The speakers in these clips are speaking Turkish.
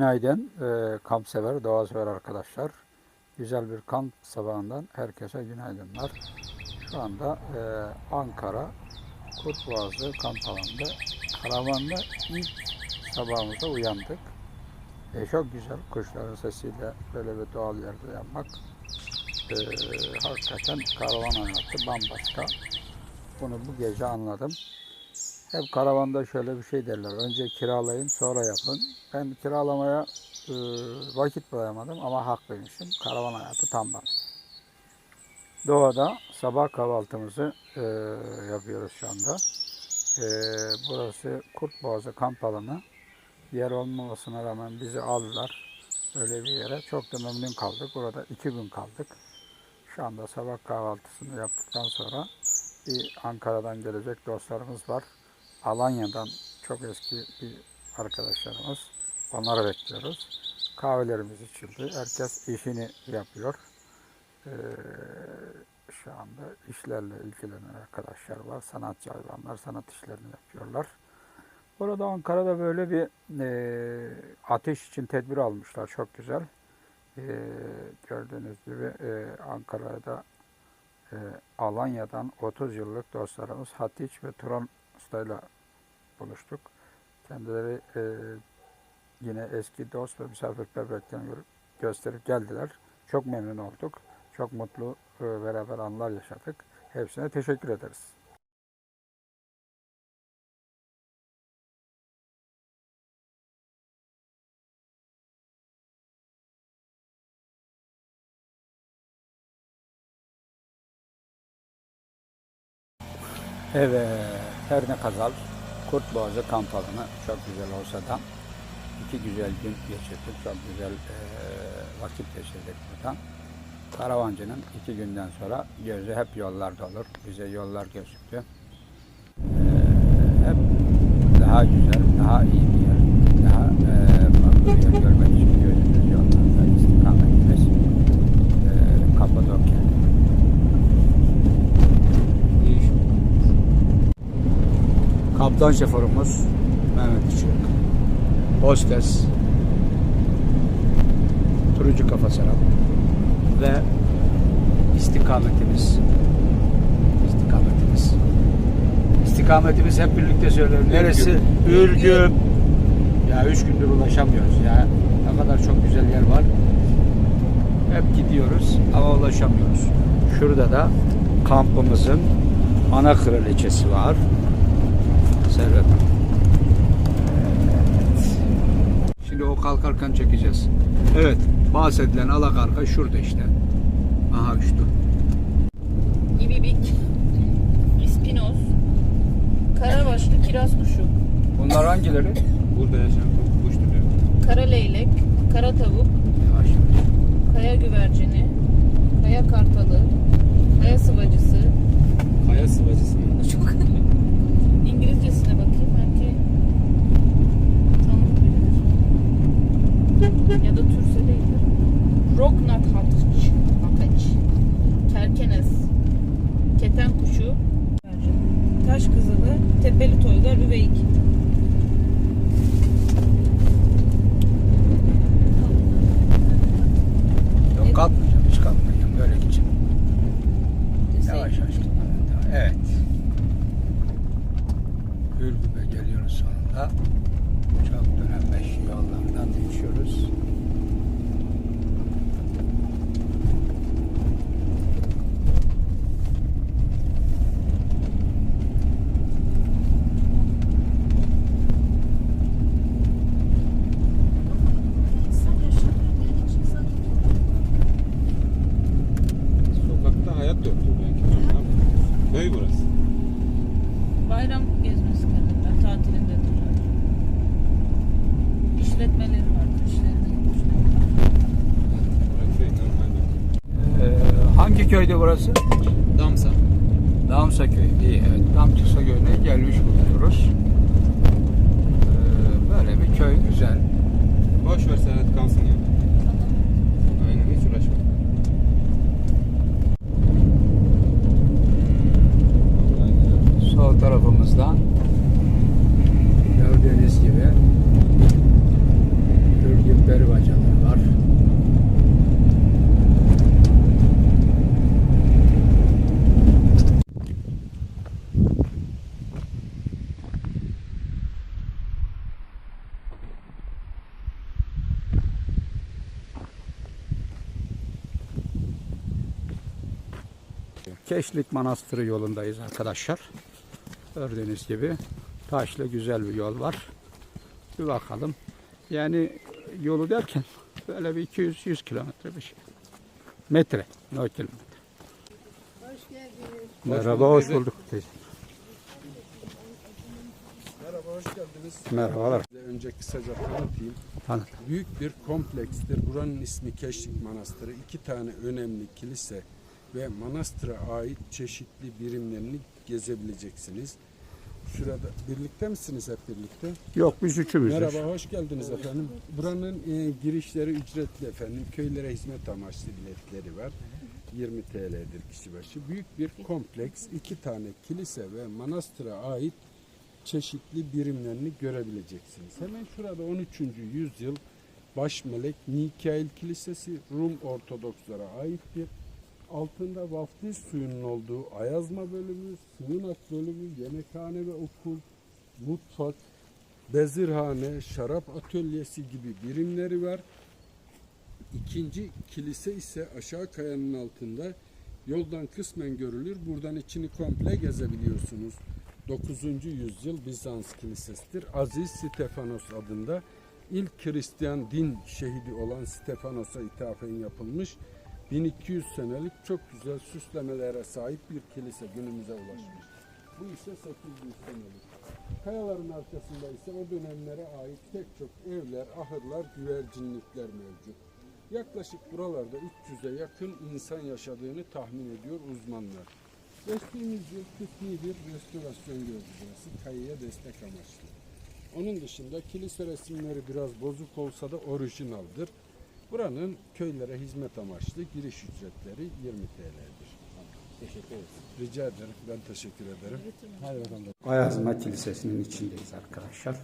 Günaydın e, kamp sever, doğa sever arkadaşlar. Güzel bir kamp sabahından herkese günaydınlar. Şu anda e, Ankara Kurtboğazı kamp alanında karavanda ilk sabahımıza uyandık. E, çok güzel kuşların sesiyle böyle bir doğal yerde yapmak. E, hakikaten karavan hayatı bambaşka. Bunu bu gece anladım. Hep karavanda şöyle bir şey derler. Önce kiralayın sonra yapın. Ben kiralamaya e, vakit bulamadım ama haklıymışım. Karavan hayatı tam bana. Doğada sabah kahvaltımızı e, yapıyoruz şu anda. E, burası Kurtboğazı kamp alanı. Yer olmamasına rağmen bizi aldılar. Öyle bir yere. Çok da memnun kaldık. Burada iki gün kaldık. Şu anda sabah kahvaltısını yaptıktan sonra bir Ankara'dan gelecek dostlarımız var. Alanya'dan çok eski bir arkadaşlarımız. Onları bekliyoruz. Kahvelerimiz içildi. Herkes işini yapıyor. Ee, şu anda işlerle ilgilenen arkadaşlar var. Sanatçı hayvanlar sanat işlerini yapıyorlar. Burada Ankara'da böyle bir e, ateş için tedbir almışlar. Çok güzel. E, gördüğünüz gibi e, Ankara'da e, Alanya'dan 30 yıllık dostlarımız Hatice ve Turan Usta'yla buluştuk. Kendileri e, yine eski dost ve misafirperverliklerini gör- gösterip geldiler. Çok memnun olduk. Çok mutlu e, beraber anlar yaşadık. Hepsine teşekkür ederiz. Evet, her ne kadar Kurtboğazı kamp alanı çok güzel olsa da iki güzel gün geçirdik. Çok güzel e, vakit geçirdik burada. Karavancının iki günden sonra gözü hep yollarda olur. Bize yollar gözüktü. E, hep daha güzel, daha iyi bir yer. Daha e, farklı bir yer görmek için gözümüz yollarda istikametimiz e, Kapadokya. Kaptan şoförümüz Mehmet Işık. Hostes. Turucu Kafa Serap. Ve istikametimiz. İstikametimiz. İstikametimiz hep birlikte söylüyorum. Neresi? Ürgüp. Ya üç gündür ulaşamıyoruz ya. Ne kadar çok güzel yer var. Hep gidiyoruz ama ulaşamıyoruz. Şurada da kampımızın ana kraliçesi var. Servet. Evet. Şimdi o kalkarken çekeceğiz. Evet. Bahsedilen alakarka şurada işte. Aha uçtu. İbibik, ispinoz, karabaşlı kiraz kuşu, Bunlar hangileri? Burada yaşayan kuş türü. kara leylek, kara tavuk, Yavaş. kaya güvercini, kaya kartalı, kaya sıvacısı. Köyde burası? Damsa. Damsa köyü. İyi evet. Damsa köyüne gelmiş bulunuyoruz. Ee, böyle bir köy güzel. Boş ver Serhat kalsın ya. Aynen hiç uğraşma. Sol tarafımızdan gördüğünüz gibi Ürgüp Keşlik Manastırı yolundayız arkadaşlar. Gördüğünüz gibi taşlı güzel bir yol var. Bir bakalım. Yani yolu derken böyle bir 200-100 kilometre bir şey. Metre, no kilometre. Merhaba, hoş bulduk bulduk. teyze. Merhaba, hoş geldiniz. Merhabalar. Size önce kısaca tanıtayım. Tanıt. Büyük bir komplekstir. Buranın ismi Keşlik Manastırı. İki tane önemli kilise ve manastıra ait çeşitli birimlerini gezebileceksiniz. Şurada birlikte misiniz hep birlikte? Yok biz üçümüzüz. Merhaba, hoş geldiniz efendim. Buranın e, girişleri ücretli efendim. Köylere hizmet amaçlı biletleri var. 20 TL'dir kişi başı. Büyük bir kompleks, iki tane kilise ve manastıra ait çeşitli birimlerini görebileceksiniz. Hemen şurada 13. yüzyıl baş melek Mikail Kilisesi Rum Ortodokslara aittir. Altında vaftiz suyunun olduğu ayazma bölümü, sığınak bölümü, yemekhane ve okul, mutfak, bezirhane, şarap atölyesi gibi birimleri var. İkinci kilise ise aşağı kayanın altında yoldan kısmen görülür. Buradan içini komple gezebiliyorsunuz. 9. yüzyıl Bizans kilisesidir. Aziz Stefanos adında ilk Hristiyan din şehidi olan Stefanos'a ithafen yapılmış 1200 senelik çok güzel süslemelere sahip bir kilise günümüze ulaşmış. Bu ise 800 senelik. Kayaların arkasında ise o dönemlere ait pek çok evler, ahırlar, güvercinlikler mevcut. Yaklaşık buralarda 300'e yakın insan yaşadığını tahmin ediyor uzmanlar. Geçtiğimiz yıl kısmi bir restorasyon gördü burası, kayaya destek amaçlı. Onun dışında kilise resimleri biraz bozuk olsa da orijinaldir. Buranın köylere hizmet amaçlı giriş ücretleri 20 TL'dir. Teşekkür ederim. Rica ederim. Ben teşekkür ederim. Bakalım. Ayazma Kilisesi'nin içindeyiz arkadaşlar.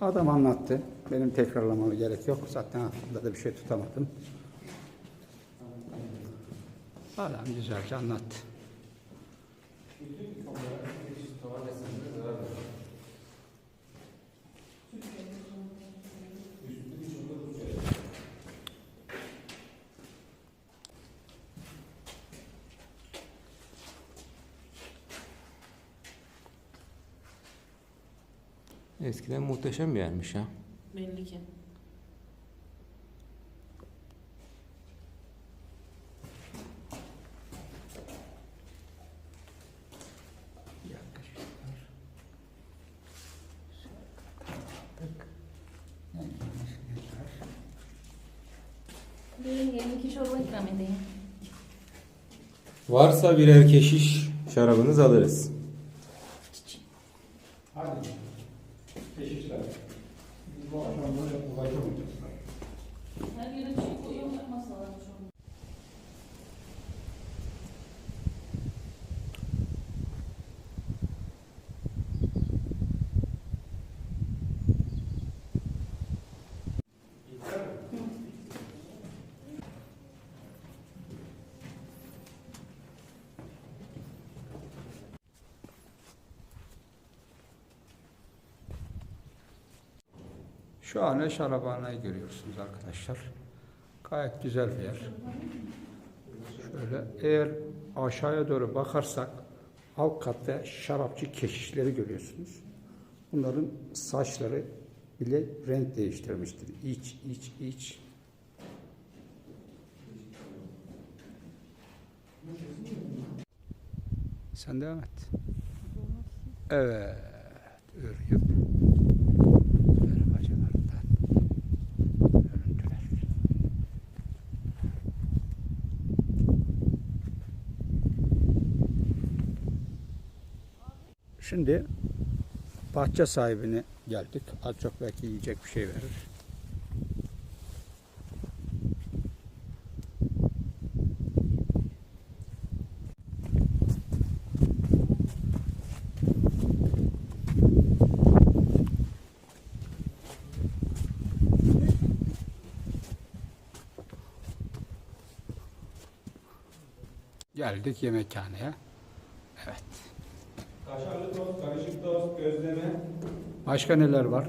Adam anlattı. Benim tekrarlamama gerek yok. Zaten aklımda da bir şey tutamadım. Adam güzelce anlattı. Eskiden muhteşem bir yermiş ya. Belli ki. Varsa birer keşiş şarabınız alırız. Hadi. Teşekkürler. Biz bu akşam böyle ulaşamayacağız. Her yere bir şey koyuyorum masalara çorba. Şu an şarabanayı görüyorsunuz arkadaşlar. Gayet güzel bir yer. Şöyle eğer aşağıya doğru bakarsak alt katta şarapçı keşişleri görüyorsunuz. Bunların saçları bile renk değiştirmiştir. İç, iç, iç. Sen devam et. Evet. Örüyüp Şimdi bahçe sahibine geldik. Az çok belki yiyecek bir şey verir. Geldik yemekhaneye. Evet. Kaşarlı tost, karışık tost, gözleme, Başka neler var?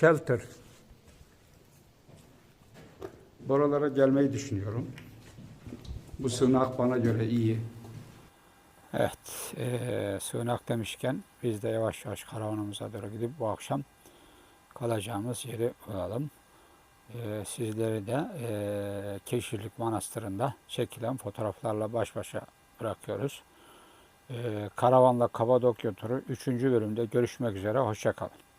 Shelter. Buralara gelmeyi düşünüyorum. Bu sığınak bana göre iyi. Evet, eee sığınak demişken biz de yavaş yavaş karavanımıza doğru gidip bu akşam kalacağımız yeri bulalım. Eee sizleri de eee Keşirlik Manastırı'nda çekilen fotoğraflarla baş başa bırakıyoruz. Eee karavanla Kapadokya turu 3. bölümde görüşmek üzere, hoşçakalın.